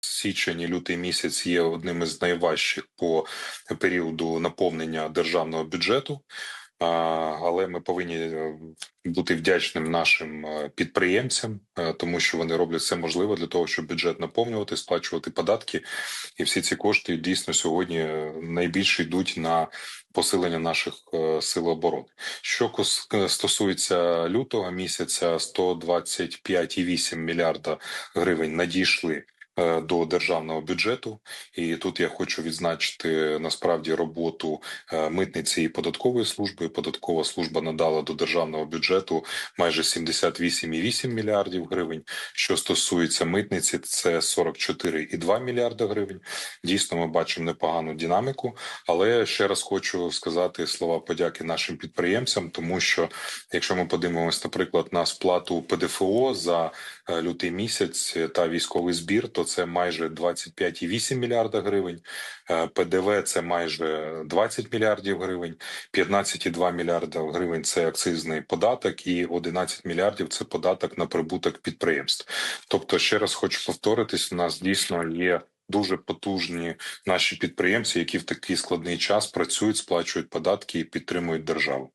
Січень і лютий місяць є одним із найважчих по періоду наповнення державного бюджету. Але ми повинні е, бути вдячним нашим е, підприємцям, е, тому що вони роблять все можливе для того, щоб бюджет наповнювати, сплачувати податки, і всі ці кошти дійсно сьогодні найбільше йдуть на посилення наших сил оборони. Що стосується лютого місяця, 125,8 мільярда гривень надійшли до державного бюджету, і тут я хочу відзначити насправді роботу е, митниці і податкової служби. Податкова служба надала до державного бюджету майже 78,8 мільярдів гривень. Що стосується митниці, це 44,2 мільярда гривень. Дійсно, ми бачимо непогану динаміку. Але ще раз хочу сказати слова подяки нашим підприємцям, тому що якщо ми подивимося, наприклад, на сплату ПДФО за е, лютий місяць та військовий збір, то це майже 25,8 мільярда гривень. Е, ПДВ це майже 20 мільярдів гривень, 15,2 мільярда гривень це акцизний податок, і 11 мільярдів це податок на прибуток підприємств. Тобто, ще раз хочу повторитись: у нас дійсно є. Дуже потужні наші підприємці, які в такий складний час працюють, сплачують податки і підтримують державу.